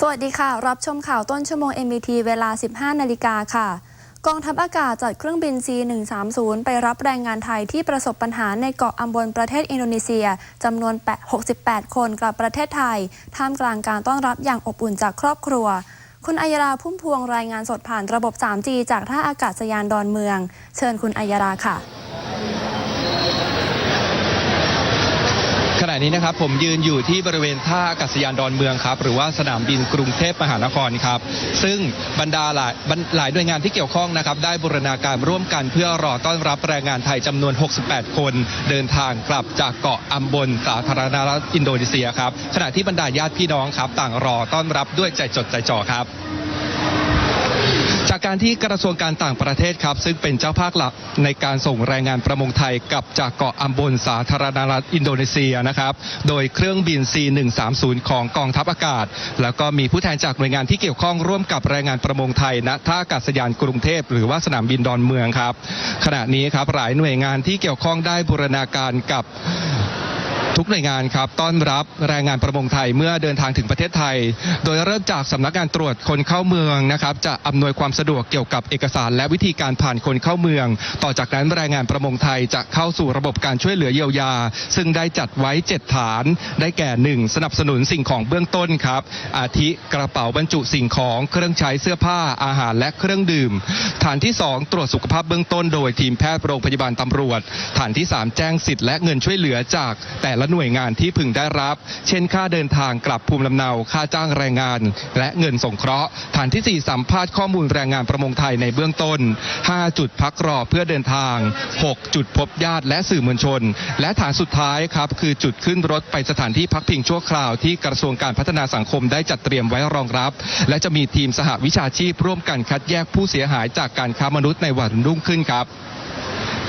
สวัสดีค่ะ รับชมข่าวต้นชั่วโมง MBT เวลา 15 นาฬิกาค่ะ กองทัพอากาศจัดเครื่องบิน C130 ไปรับแรงงานไทยที่ประสบปัญหาในเกาะอัมบนประเทศอินโดนีเซียจำนวน 68 คนกลับประเทศไทย ท่ามกลางการต้อนรับอย่างอบอุ่นจากครอบครัว คุณอัยราพุ่มพวงรายงานสดผ่านระบบ 3G จากท่าอากาศยานดอนเมือง เชิญคุณอัยราค่ะ ณะนี้นะครับผมยืนอยู่ที่บริเวณท่าอากาศยานดอนเมืองครับหรือว่าสนามบินกรุงเทพมหานครครับ ซึ่งบรรดาหลายหลายหน่วยงานที่เกี่ยวข้องนะครับ ได้บูรณาการร่วมกันเพื่อรอต้อนรับแรงงานไทยจำนวน 68 คน เดินทางกลับจากเกาะอัมบนสาธารณรัฐอินโดนีเซียครับขณะที่บรรดาญาติพี่น้องครับ ต่างรอต้อนรับด้วยใจจดใจจ่อครับ จากการที่กระทรวงการต่างประเทศครับ ซึ่งเป็นเจ้าภาคหลักในการส่งแรงงานประมงไทยกลับจากเกาะอัมบนสาธารณรัฐอินโดนีเซียนะครับ โดยเครื่องบิน C130 ของกองทัพอากาศ แล้วก็มีผู้แทนจากหน่วยงานที่เกี่ยวข้องร่วมกับแรงงานประมงไทยณท่าอากาศยานกรุงเทพหรือว่าสนามบินดอนเมืองครับ ขณะนี้ครับหลายหน่วยงานที่เกี่ยวข้องได้บูรณาการกับ ทุกหน่วยงานครับต้อนรับแรงงานประมงไทยเมื่อเดินทางถึงประเทศไทย โดยเริ่มจากสำนักงานตรวจคนเข้าเมืองนะครับ จะอำนวยความสะดวกเกี่ยวกับเอกสาร และวิธีการผ่านคนเข้าเมือง ต่อจากนั้นแรงงานประมงไทยจะเข้าสู่ระบบการช่วยเหลือเยียวยา ซึ่งได้จัดไว้ 7 ฐาน ได้แก่ 1 สนับสนุนสิ่งของเบื้องต้นครับ อาทิกระเป๋าบรรจุสิ่งของเครื่องใช้เสื้อผ้าอาหารและเครื่องดื่ม ฐานที่ 2 ตรวจสุขภาพเบื้องต้น โดยทีมแพทย์โรงพยาบาลตำรวจ ฐานที่ 3 แจ้งสิทธิ์และเงินช่วยเหลือจากแต่ละละหน่วยงานที่พึงได้รับ เช่นค่าเดินทางกลับภูมิลำเนา ค่าจ้างแรงงาน และเงินสงเคราะห์ฐานที่ 4 สัมภาษณ์ข้อมูลแรงงานประมงไทยในเบื้องต้น 5 จุดพักรอเพื่อเดินทาง 6 จุดพบญาติและสื่อมวลชน และฐานสุดท้ายครับ คือจุดขึ้นรถไปสถานที่พักพิงชั่วคราวที่กระทรวงการพัฒนาสังคมได้จัดเตรียมไว้รองรับ และจะมีทีมสหวิชาชีพร่วมกันคัดแยกผู้เสียหายจากการค้ามนุษย์ในวันรุ่งขึ้นครับ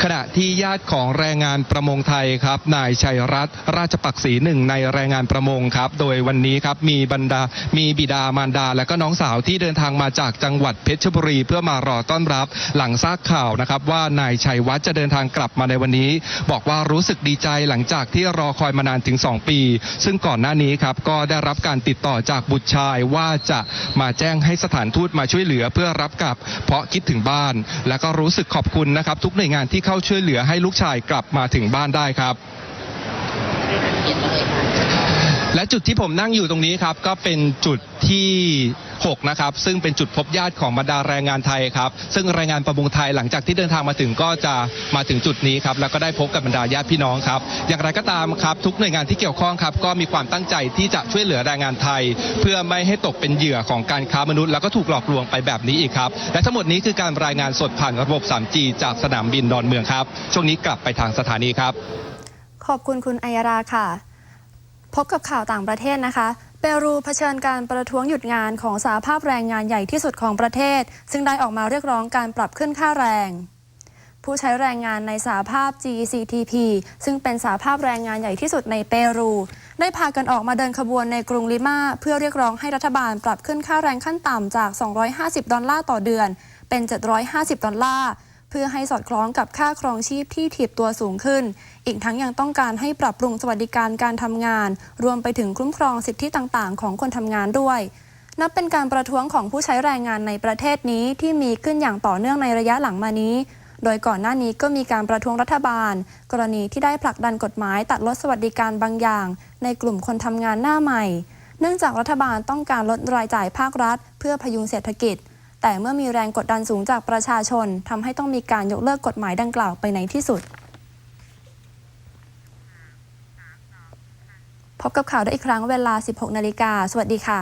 ขณะที่ญาติของแรงงานประมงไทยครับนายชัยรัตน์ราชปักศรีหนึ่งในแรงงานประมงครับ โดยวันนี้ครับมีบรรดามีบิดามารดา และก็น้องสาวที่เดินทางมาจากจังหวัดเพชรบุรี เพื่อมารอต้อนรับหลังทราบข่าวนะครับ ว่านายชัยวัฒน์จะเดินทางกลับมาในวันนี้ บอกว่ารู้สึกดีใจหลังจากที่รอคอยมานานถึง 2 ปี ซึ่งก่อนหน้านี้ครับก็ได้รับการติดต่อจากบุตรชายว่าจะมาแจ้งให้สถานทูตมาช่วยเหลือเพื่อรับกลับ เพราะคิดถึงบ้าน และก็รู้สึกขอบคุณนะครับทุกหน่วยงานที่เข้าช่วยเหลือให้ลูกชายกลับมาถึงบ้านได้ครับ และจุดที่ผมนั่งอยู่ตรงนี้ครับก็เป็นจุดที่6นะครับซึ่งเป็นจุดพบญาติของบรรดาแรงงานไทยครับซึ่งแรงงานประมงไทยหลังจากที่เดินทางมาถึงก็จะมาถึงจุดนี้ครับแล้วก็ได้พบกับบรรดาญาติพี่น้องครับ อย่างไรก็ตามครับ ทุกหน่วยงานที่เกี่ยวข้องครับก็มีความตั้งใจที่จะช่วยเหลือแรงงานไทย เพื่อไม่ให้ตกเป็นเหยื่อของการค้ามนุษย์แล้วก็ถูกหลอกลวงไปแบบนี้อีกครับและทั้งหมดนี้คือการรายงานสดผ่านระบบ 3G จากสนามบินดอนเมืองครับ ช่วงนี้กลับไปทางสถานีครับ ขอบคุณคุณอัยราค่ะ พบกับข่าวต่างประเทศนะคะ เปรูเผชิญการประท้วงหยุดงานของสาภาพแรงงานใหญ่ที่สุดของประเทศ ซึ่งได้ออกมาเรียกร้องการปรับขึ้นค่าแรง ผู้ใช้แรงงานในสาภาพ GCTP ซึ่งเป็นสาภาพแรงงานใหญ่ที่สุดในเปรู ได้พากันออกมาเดินขบวนในกรุงลิมาเพื่อเรียกร้องให้รัฐบาลปรับขึ้นค่าแรงขั้นต่ำจาก 250 ดอลลาร์ต่อเดือน เป็น 750 ดอลลาร์ เพื่อให้สอดคล้องกับค่าครองชีพที่ถีบตัวสูงขึ้น อีกทั้งยังต้องการให้ปรับปรุงสวัสดิการการทำงาน รวมไปถึงคุ้มครองสิทธิต่างๆ ของคนทำงานด้วย นับเป็นการประท้วงของผู้ใช้แรงงานในประเทศนี้ที่มีขึ้นอย่างต่อเนื่องในระยะหลังมานี้ โดยก่อนหน้านี้ก็มีการประท้วงรัฐบาล กรณีที่ได้ผลักดันกฎหมายตัดลดสวัสดิการบางอย่าง ในกลุ่มคนทำงานหน้าใหม่ เนื่องจากรัฐบาลต้องการลดรายจ่ายภาครัฐ เพื่อพยุงเศรษฐกิจ แต่เมื่อมีแรงกดดันสูงจากประชาชนทำให้ต้องมีการยกเลิกกฎหมายดังกล่าวไปในที่สุด พบกับข่าวได้อีกครั้งเวลา 16 นาฬิกา สวัสดีค่ะ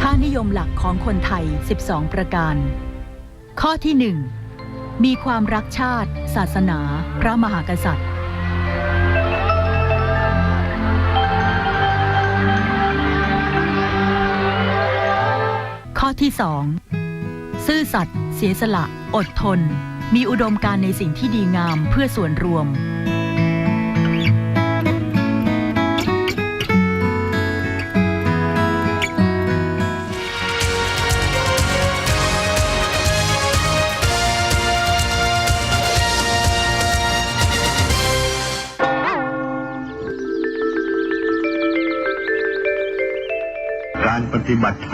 ค่านิยมหลักของคนไทย 12 ประการ ข้อที่ 1 มีความรักชาติ ศาสนา พระมหากษัตริย์ ข้อที่2ซื่อสัตย์เสียสละ อดทน มีอุดมการในสิ่งที่ดีงามเพื่อส่วนรวม การปฏิบัติธรรม